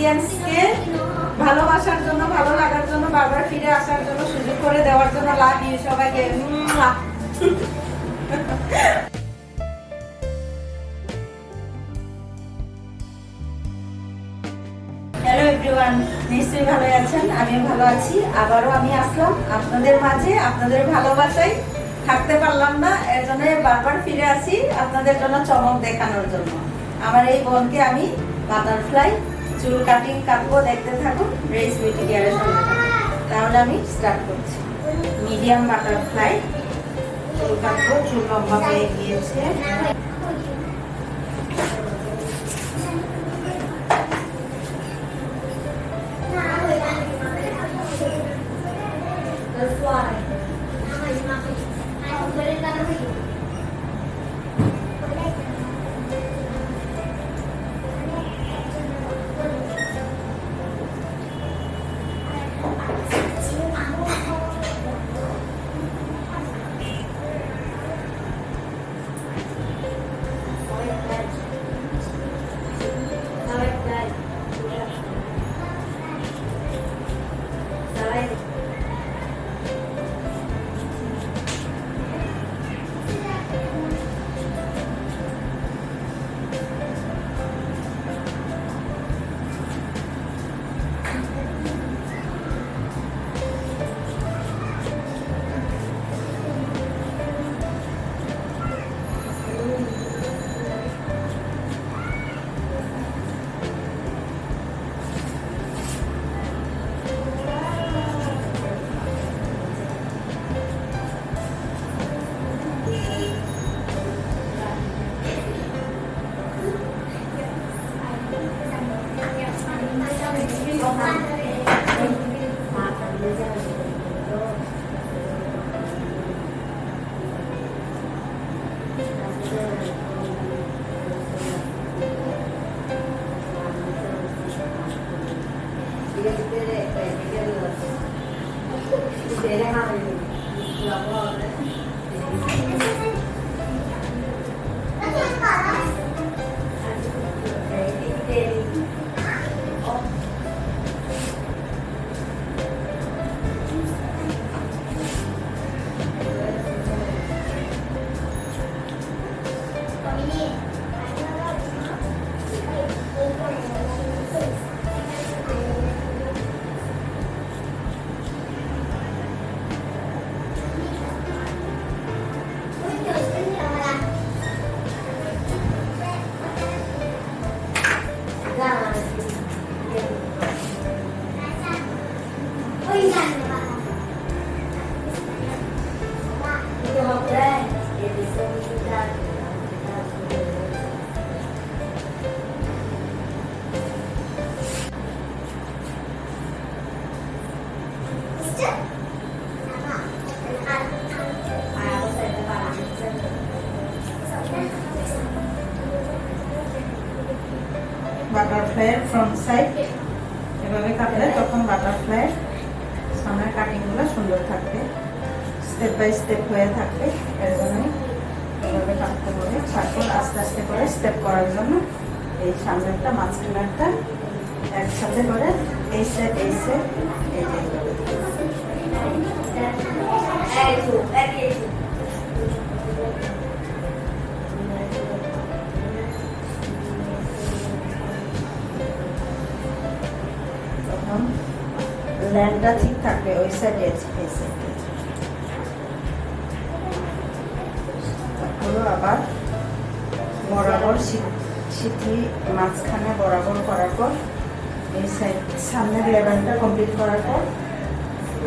অডিয়েন্সকে ভালোবাসার জন্য, ভালো লাগার জন্য, বারবার ফিরে আসার জন্য, সুযোগ করে দেওয়ার জন্য লাভ ইউ সবাইকে। হ্যালো এভরিওয়ান নিশ্চয়ই ভালো আছেন? আমিও ভালো আছি। আবারও আমি আসলাম আপনাদের মাঝে, আপনাদের ভালোবাসায়। থাকতে পারলাম না এর বারবার ফিরে আসি আপনাদের জন্য চমক দেখানোর জন্য। আমার এই বোনকে আমি বাটারফ্লাই চুল কাটিং কাটবো, দেখতে থাকুন রেস কেয়ারের সঙ্গে। তাহলে আমি স্টার্ট করছি। মিডিয়াম বাটারফ্লাই চুল কাটবো, চুল লম্বা হয়ে গিয়েছে। ശരിയാണ് বাটারফ্লাইয়ের ফ্রন্ট সাইড এভাবে কাটলে তখন বাটারফ্লাইয়ের সামনের কাটিংগুলো সুন্দর থাকবে। স্টেপ বাই স্টেপ হয়ে থাকবে। এর জন্য এভাবে কাটতে হবে। তারপর আস্তে আস্তে করে স্টেপ করার জন্য এই সামনেরটা, মাঝখানেরটা একসাথে করে, এই সেট এই সেট এই ল্যান্ডটা ঠিক থাকবে, ওই সাইডে এই আবার বরাবর সি- সিথি মাঝখানে বরাবর করার পর, এই সাইড সামনের লেভেলটা কমপ্লিট করার পর,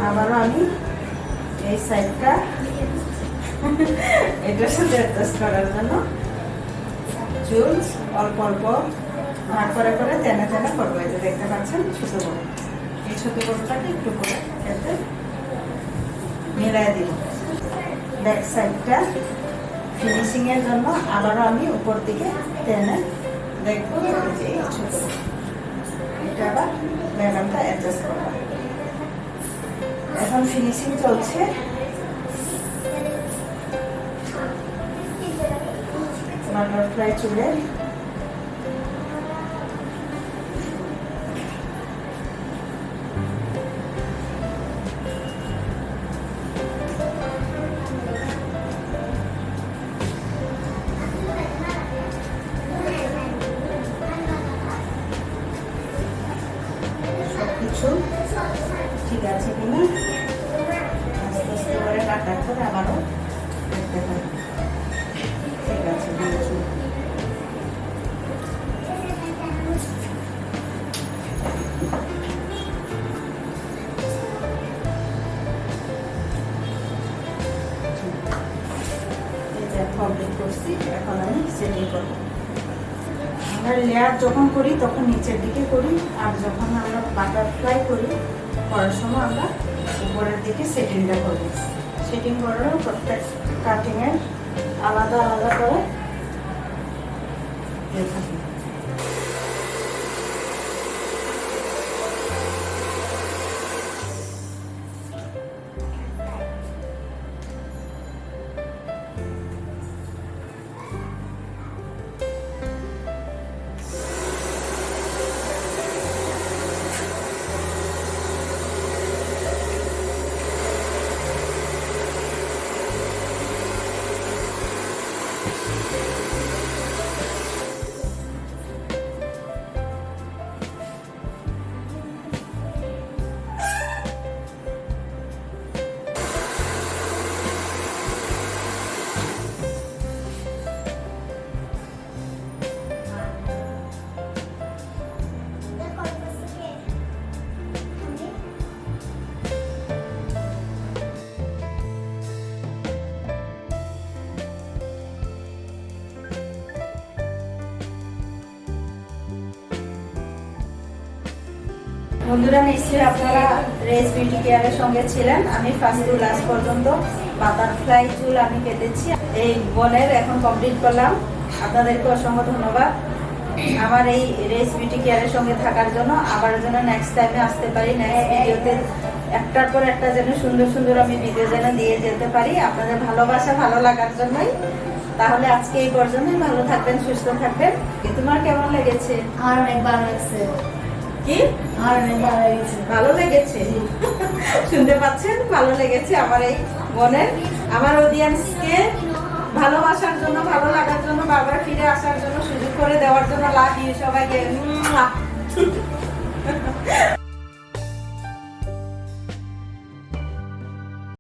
আবারও আমি এই সাইডটা এটার সাথে অ্যাডজাস্ট করার জন্য চুল অল্প অল্প ভাগ করে করে টেনে টেনে করব যে দেখতে পাচ্ছেন এই ছোট বড়টাকে একটু করে এতে মিলাই দিব ব্যাক সাইডটা ফিনিশিং এর জন্য আবারও আমি উপর দিকে টেনে দেখব যে ছোট এটা আবার ম্যাডামটা অ্যাডজাস্ট করব। এখন ফিনিশিং চলছে। বাটারফ্লাই চুলে দেখতে ঠিক আছে করছি, এখন করব। আমরা লেয়ার যখন করি, তখন নিচের দিকে করি, আর যখন আমরা বাটারফ্লাই করি করার সময় আমরা উপরের দিকে সেটিংটা করি। সেটিং করে প্রত্যেক কাটিংয়ের আলাদা আলাদা করে। দিয়ে থাকি বন্ধুরা, নিশ্চয়ই আপনারা রেস বিউটি কেয়ারের সঙ্গে ছিলেন। আমি ফার্স্ট টু লাস্ট পর্যন্ত বাটারফ্লাই চুল আমি কেটেছি। এই বনের এখন কমপ্লিট করলাম। আপনাদেরকে অসংখ্য ধন্যবাদ। আমার এই রেস বিউটি কেয়ারের সঙ্গে থাকার জন্য আবার যেন নেক্সট টাইমে আসতে পারি নেক্সট ভিডিওতে একটার পর একটা যেন সুন্দর সুন্দর আমি ভিডিও যেন দিয়ে যেতে পারি। আপনাদের ভালোবাসা ভালো লাগার জন্যই। তাহলে আজকে এই পর্যন্তই। ভালো থাকবেন, সুস্থ থাকবেন। তোমার কেমন লেগেছে? আর অনেক ভালো লাগছে। কি? ভালো লেগেছে। শুনতে পাচ্ছেন? ভালো লেগেছে আমার এই বোনের আমার অডিয়েন্সকে ভালোবাসার জন্য ভালো লাগার জন্য বাবার ফিরে আসার জন্য সুযোগ করে দেওয়ার জন্য লাভ ইউ সবাইকে